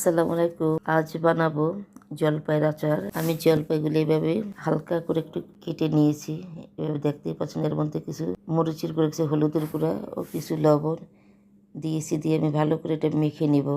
আসসালামু আলাইকুম। আজ বানাবো জলপাইয়ের আচার। আমি জলপাইগুলো এভাবে হালকা করে একটু কেটে নিয়েছি। এভাবে দেখতেই পাচ্ছেন এর মধ্যে কিছু মরিচের গুঁড়ো, কিছু হলুদের গুঁড়া ও কিছু লবণ দিয়েছি দিয়ে আমি ভালো করে এটা মেখে নিব।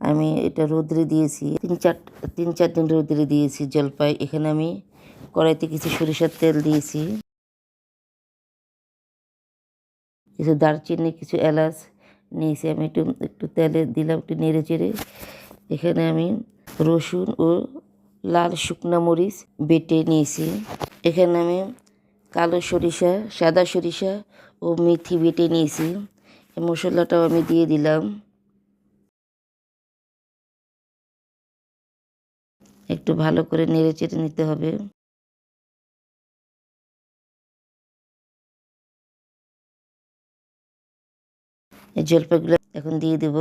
আমি এটা রোদ্রে দিয়েছি, তিন চার তিন চার দিন রোদ্রে দিয়েছি জলপাই। এখানে আমি কড়াইতে কিছু সরিষার তেল দিয়েছি, কিছু দারচিনি, কিছু এলাচ নিয়েছি। আমি একটু একটু তেলে দিলাম একটু নেড়ে চেড়ে। এখানে আমি রসুন ও লাল শুকনো মরিচ বেটে নিয়েছি। এখানে আমি কালো সরিষা, সাদা সরিষা ও মেথি বেটে নিয়েছি। মশলাটাও আমি দিয়ে দিলাম। একটু ভালো করে নেড়ে চেড়ে নিতে হবে। এই জলপাইগুলো এখন দিয়ে দেব।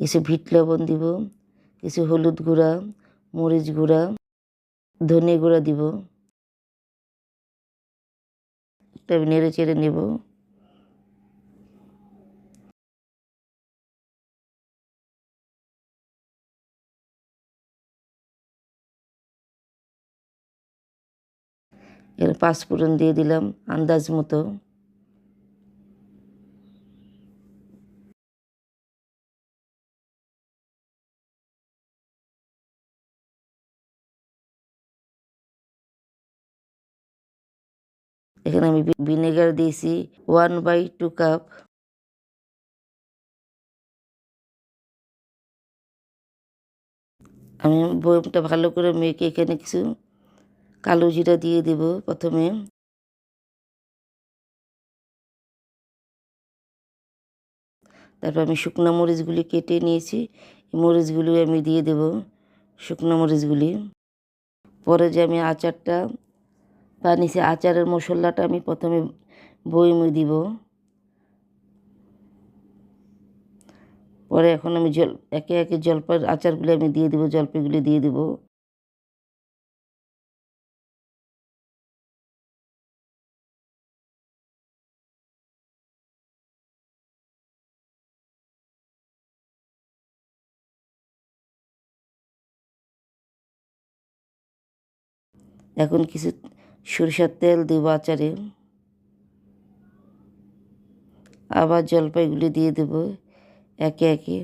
কিছু ভিট লবণ দিব, কিছু হলুদ গুঁড়া, মরিচ গুঁড়া, ধনে গুঁড়া দিব। একটা নেড়ে চেড়ে নেব। এর পাঁচফোড়ন দিয়ে দিলাম আন্দাজ মতো। এখানে আমি ভিনেগার দিয়েছি ওয়ান বাই টু কাপ আমি বয়মটা ভালো করে মেখে এখানে কিছু কালো জিরা দিয়ে দেব প্রথমে। তারপর আমি শুকনো মরিচগুলি কেটে নিয়েছি মরিচগুলি আমি দিয়ে দেব, শুকনো মরিচগুলি। পরে যে আমি আচারটা বানিয়েছি আচারের মশলাটা আমি প্রথমে বইমে দিব। পরে এখন আমি জল, একে একে জলপাই, আচারগুলি আমি দিয়ে দেবো, জলপাইগুলি দিয়ে দেবো। এখন কিছু সরিষার তেল দেবো আচারে। আবার জলপাইগুলি দিয়ে দেব একে একে।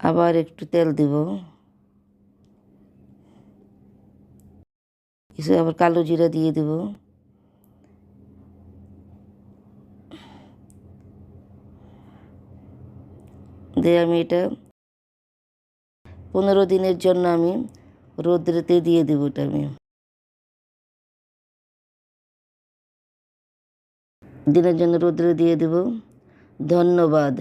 আবার একটু তেল দেব। কিছু আবার কালো জিরা দিয়ে দেব। দিয়ে আমি এটা পনেরো দিনের জন্য আমি রোদ্রেতে দিয়ে দেবো ওটা আমি। দিনের জন্য রোদ্রে দিয়ে দেব। ধন্যবাদ।